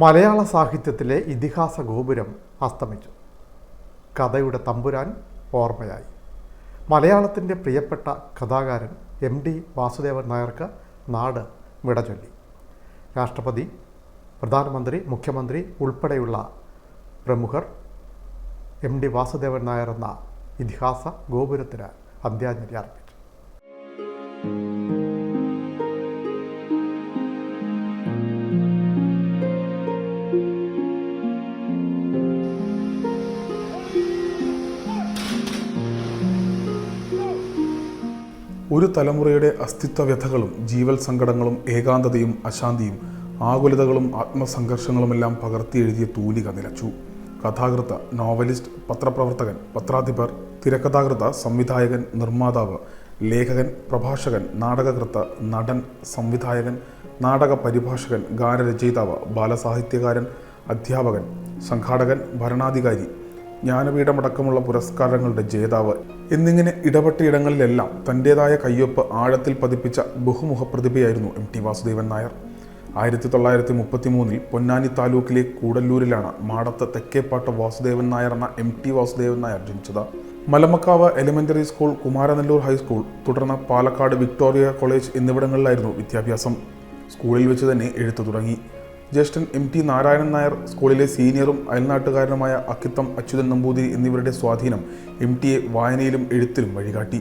മലയാള സാഹിത്യത്തിലെ ഇതിഹാസ ഗോപുരം അസ്തമിച്ചു. കഥയുടെ തമ്പുരാൻ ഓർമ്മയായി. മലയാളത്തിന്റെ പ്രിയപ്പെട്ട കഥാകാരൻ എം ഡി വാസുദേവൻ നായർക്ക് നാട് വിടചൊല്ലി രാഷ്ട്രപതി പ്രധാനമന്ത്രി മുഖ്യമന്ത്രി ഉൾപ്പെടെയുള്ള പ്രമുഖർ എം ഡി വാസുദേവൻ നായർ എന്ന ഇതിഹാസ ഗോപുരത്തിന് അന്ത്യാഞ്ജലി അർപ്പിച്ചു. ഒരു തലമുറയുടെ അസ്തിത്വ വ്യഥകളും ജീവൽ സങ്കടങ്ങളും ഏകാന്തതയും അശാന്തിയും ആകുലതകളും ആത്മസംഘർഷങ്ങളുമെല്ലാം പകർത്തി എഴുതിയ തൂലിക നിലച്ചു. കഥാകൃത്ത് നോവലിസ്റ്റ് പത്രപ്രവർത്തകൻ പത്രാധിപർ തിരക്കഥാകൃത്ത് സംവിധായകൻ നിർമ്മാതാവ് ലേഖകൻ പ്രഭാഷകൻ നാടകകൃത്ത് നടൻ സംവിധായകൻ നാടക പരിഭാഷകൻ ഗാനരചയിതാവ് ബാലസാഹിത്യകാരൻ അധ്യാപകൻ സംഘാടകൻ ഭരണാധികാരി ജ്ഞാനപീഠമടക്കമുള്ള പുരസ്കാരങ്ങളുടെ ജേതാവ് എന്നിങ്ങനെ ഇടപെട്ടയിടങ്ങളിലെല്ലാം തന്റെതായ കയ്യൊപ്പ് ആഴത്തിൽ പതിപ്പിച്ച ബഹുമുഖ പ്രതിഭയായിരുന്നു എം ടി വാസുദേവൻ നായർ. ആയിരത്തി തൊള്ളായിരത്തി മുപ്പത്തി മൂന്നിൽ പൊന്നാനി താലൂക്കിലെ കൂടല്ലൂരിലാണ് മാടത്ത് തെക്കേപ്പാട്ട് വാസുദേവൻ നായർ എന്ന എം ടി വാസുദേവൻ നായർ ജനിച്ചത്. Malamakkavu elementary school Kumaranellur high school തുടർന്ന് പാലക്കാട് വിക്ടോറിയ കോളേജ് എന്നിവിടങ്ങളിലായിരുന്നു വിദ്യാഭ്യാസം. സ്കൂളിൽ വെച്ച് തന്നെ എഴുത്തു തുടങ്ങി. ജ്യേഷ്ഠൻ എം ടി നാരായണൻ നായർ സ്കൂളിലെ സീനിയറും അയൽനാട്ടുകാരനുമായ അക്കിത്തം അച്യുതൻ നമ്പൂതിരി എന്നിവരുടെ സ്വാധീനം എം ടിയെ വായനയിലും എഴുത്തിലും വഴികാട്ടി.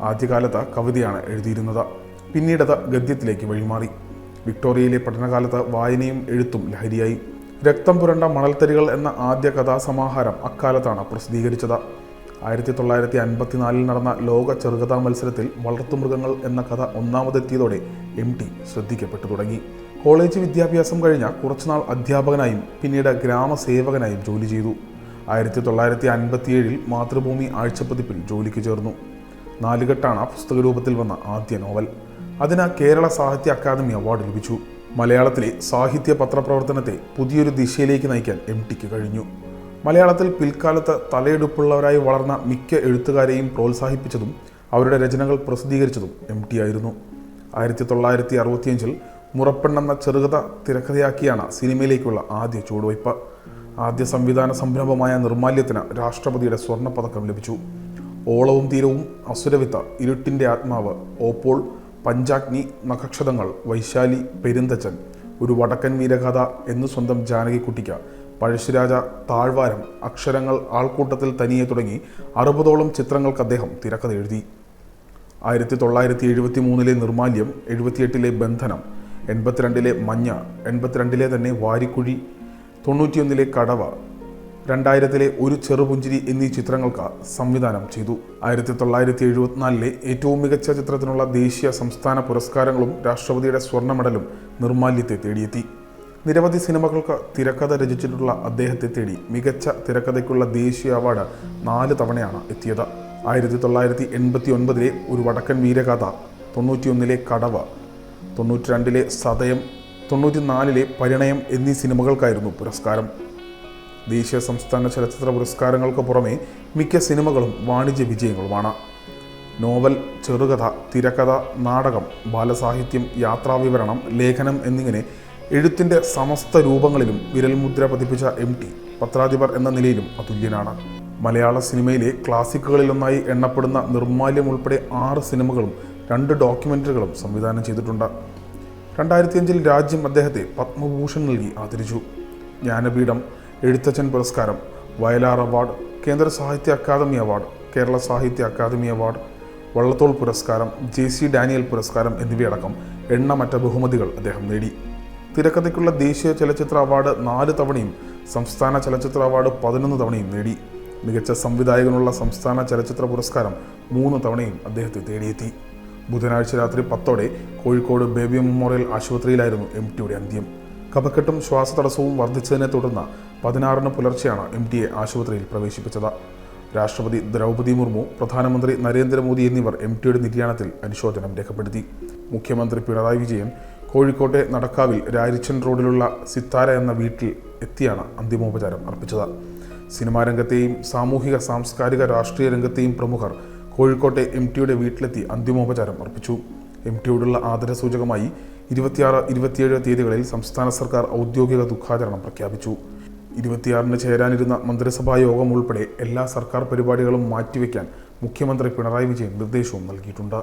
ആദ്യകാലത്ത് കവിതയാണ് എഴുതിയിരുന്നത്. പിന്നീടത് ഗദ്യത്തിലേക്ക് വഴിമാറി. വിക്ടോറിയയിലെ പഠനകാലത്ത് വായനയും എഴുത്തും ലഹരിയായി. രക്തം പുരണ്ട മണൽത്തരികൾ എന്ന ആദ്യ കഥാസമാഹാരം അക്കാലത്താണ് പ്രസിദ്ധീകരിച്ചത്. ആയിരത്തി തൊള്ളായിരത്തി അൻപത്തിനാലിൽ നടന്ന ലോക ചെറുകഥാ മത്സരത്തിൽ വളർത്തുമൃഗങ്ങൾ എന്ന കഥ ഒന്നാമതെത്തിയതോടെ എം ടി ശ്രദ്ധിക്കപ്പെട്ടു തുടങ്ങി. കോളേജ് വിദ്യാഭ്യാസം കഴിഞ്ഞ കുറച്ചുനാൾ അധ്യാപകനായും പിന്നീട് ഗ്രാമസേവകനായും ജോലി ചെയ്തു. ആയിരത്തി തൊള്ളായിരത്തി അൻപത്തിയേഴിൽ മാതൃഭൂമി ആഴ്ചപ്പതിപ്പിൽ ജോലിക്ക് ചേർന്നു. നാലുകെട്ടാണ് പുസ്തക രൂപത്തിൽ വന്ന ആദ്യ നോവൽ. അതിന് കേരള സാഹിത്യ അക്കാദമി അവാർഡ് ലഭിച്ചു. മലയാളത്തിലെ സാഹിത്യ പത്രപ്രവർത്തനത്തെ പുതിയൊരു ദിശയിലേക്ക് നയിക്കാൻ എം ടിക്ക് കഴിഞ്ഞു. മലയാളത്തിൽ പിൽക്കാലത്ത് തലയെടുപ്പുള്ളവരായി വളർന്ന മിക്ക എഴുത്തുകാരെയും പ്രോത്സാഹിപ്പിച്ചതും അവരുടെ രചനകൾ പ്രസിദ്ധീകരിച്ചതും എം ടി ആയിരുന്നു. ആയിരത്തി തൊള്ളായിരത്തി അറുപത്തിയഞ്ചിൽ മുറപ്പെണ്ണെന്ന ചെറുകഥ തിരക്കഥയാക്കിയാണ് സിനിമയിലേക്കുള്ള ആദ്യ ചുവടുവയ്പ്. ആദ്യ സംവിധാന സംരംഭമായ നിർമാല്യത്തിന് രാഷ്ട്രപതിയുടെ സ്വർണ പതക്കം ലഭിച്ചു. ഓളവും തീരവും അസുരവിത്ത ഇരുട്ടിന്റെ ആത്മാവ് ഓപ്പോൾ പഞ്ചാഗ്നി നഖക്ഷതങ്ങൾ വൈശാലി പെരുന്തച്ചൻ ഒരു വടക്കൻ വീരകഥ എന്നു സ്വന്തം ജാനകിക്കുട്ടിക്ക് പഴശ്ശിരാജ താഴ്വാരം അക്ഷരങ്ങൾ ആൾക്കൂട്ടത്തിൽ തനിയെ തുടങ്ങി അറുപതോളം ചിത്രങ്ങൾക്ക് അദ്ദേഹം തിരക്കഥ എഴുതി. ആയിരത്തി തൊള്ളായിരത്തി എഴുപത്തി മൂന്നിലെ നിർമാല്യം എഴുപത്തിയെട്ടിലെ ബന്ധനം എൺപത്തിരണ്ടിലെ മഞ്ഞ എൺപത്തിരണ്ടിലെ തന്നെ വാരിക്കുഴി തൊണ്ണൂറ്റിയൊന്നിലെ കടവ രണ്ടായിരത്തിലെ ഒരു ചെറുപുഞ്ചിരി എന്നീ ചിത്രങ്ങൾക്ക് സംവിധാനം ചെയ്തു. ആയിരത്തി തൊള്ളായിരത്തി എഴുപത്തിനാലിലെ ഏറ്റവും മികച്ച ചിത്രത്തിനുള്ള ദേശീയ സംസ്ഥാന പുരസ്കാരങ്ങളും രാഷ്ട്രപതിയുടെ സ്വർണ മെഡലും നിർമാല്യത്തെ തേടിയെത്തി. നിരവധി സിനിമകൾക്ക് തിരക്കഥ രചിച്ചിട്ടുള്ള അദ്ദേഹത്തെ തേടി മികച്ച തിരക്കഥയ്ക്കുള്ള ദേശീയ അവാർഡ് നാല് തവണയാണ് എത്തിയത്. ആയിരത്തി തൊള്ളായിരത്തി എൺപത്തി ഒൻപതിലെ ഒരു വടക്കൻ വീരകഥ തൊണ്ണൂറ്റിയൊന്നിലെ കടവ തൊണ്ണൂറ്റി രണ്ടിലെ സതയം തൊണ്ണൂറ്റി നാലിലെ പരിണയം എന്നീ സിനിമകൾക്കായിരുന്നു പുരസ്കാരം. ദേശീയ സംസ്ഥാന ചലച്ചിത്ര പുരസ്കാരങ്ങൾക്ക് പുറമെ മിക്ക സിനിമകളും വാണിജ്യ വിജയങ്ങളുമാണ്. നോവൽ ചെറുകഥ തിരക്കഥ നാടകം ബാലസാഹിത്യം യാത്രാവിവരണം ലേഖനം എന്നിങ്ങനെ എഴുത്തിന്റെ സമസ്ത രൂപങ്ങളിലും വിരൽമുദ്ര പതിപ്പിച്ച എം ടി പത്രാധിപർ എന്ന നിലയിലും അതുല്യനാണ്. മലയാള സിനിമയിലെ ക്ലാസിക്കുകളിലൊന്നായി എണ്ണപ്പെടുന്ന നിർമ്മാല്യം ഉൾപ്പെടെ ആറ് സിനിമകളും രണ്ട് ഡോക്യുമെന്ററികളും സംവിധാനം ചെയ്തിട്ടുണ്ട്. രണ്ടായിരത്തി അഞ്ചിൽ രാജ്യം അദ്ദേഹത്തെ പത്മഭൂഷൺ നൽകി ആദരിച്ചു. ജ്ഞാനപീഠം എഴുത്തച്ഛൻ പുരസ്കാരം വയലാർ അവാർഡ് കേന്ദ്ര സാഹിത്യ അക്കാദമി അവാർഡ് കേരള സാഹിത്യ അക്കാദമി അവാർഡ് വള്ളത്തോൾ പുരസ്കാരം ജെ സി ഡാനിയൽ പുരസ്കാരം എന്നിവയടക്കം എണ്ണമറ്റ ബഹുമതികൾ അദ്ദേഹം നേടി. തിരക്കഥയ്ക്കുള്ള ദേശീയ ചലച്ചിത്ര അവാർഡ് നാല് തവണയും സംസ്ഥാന ചലച്ചിത്ര അവാർഡ് പതിനൊന്ന് തവണയും നേടി. മികച്ച സംവിധായകനുള്ള സംസ്ഥാന ചലച്ചിത്ര പുരസ്കാരം മൂന്ന് തവണയും അദ്ദേഹത്തെ തേടിയെത്തി. ബുധനാഴ്ച രാത്രി പത്തോടെ കോഴിക്കോട് ബേബി മെമ്മോറിയൽ ആശുപത്രിയിലായിരുന്നു എം ടിയുടെ അന്ത്യം. കഫക്കെട്ടും ശ്വാസതടസ്സവും വർദ്ധിച്ചതിനെ തുടർന്ന് പതിനാറിന് പുലർച്ചെയാണ് എം ടിയെ ആശുപത്രിയിൽ പ്രവേശിപ്പിച്ചത്. രാഷ്ട്രപതി ദ്രൗപദി മുർമു പ്രധാനമന്ത്രി നരേന്ദ്രമോദി എന്നിവർ എം ടിയുടെ നിര്യാണത്തിൽ അനുശോചനം രേഖപ്പെടുത്തി. മുഖ്യമന്ത്രി പിണറായി വിജയൻ കോഴിക്കോട്ടെ നടക്കാവിൽ രാരിച്ചൻ റോഡിലുള്ള സിത്താര എന്ന വീട്ടിൽ എത്തിയാണ് അന്തിമോപചാരം അർപ്പിച്ചത്. സിനിമാ രംഗത്തെയും സാമൂഹിക സാംസ്കാരിക രാഷ്ട്രീയ രംഗത്തെയും പ്രമുഖർ കോഴിക്കോട്ടെ എം ടിയുടെ വീട്ടിലെത്തി അന്തിമോപചാരം അർപ്പിച്ചു. എം ടിയോടുള്ള ആദരസൂചകമായി ഇരുപത്തിയാറ് ഇരുപത്തിയേഴ് തീയതികളിൽ സംസ്ഥാന സർക്കാർ ഔദ്യോഗിക ദുഃഖാചരണം പ്രഖ്യാപിച്ചു. ഇരുപത്തിയാറിന് ചേരാനിരുന്ന മന്ത്രിസഭാ യോഗം ഉൾപ്പെടെ എല്ലാ സർക്കാർ പരിപാടികളും മാറ്റിവെക്കാൻ മുഖ്യമന്ത്രി പിണറായി വിജയൻ നിർദ്ദേശവും നൽകിയിട്ടുണ്ട്.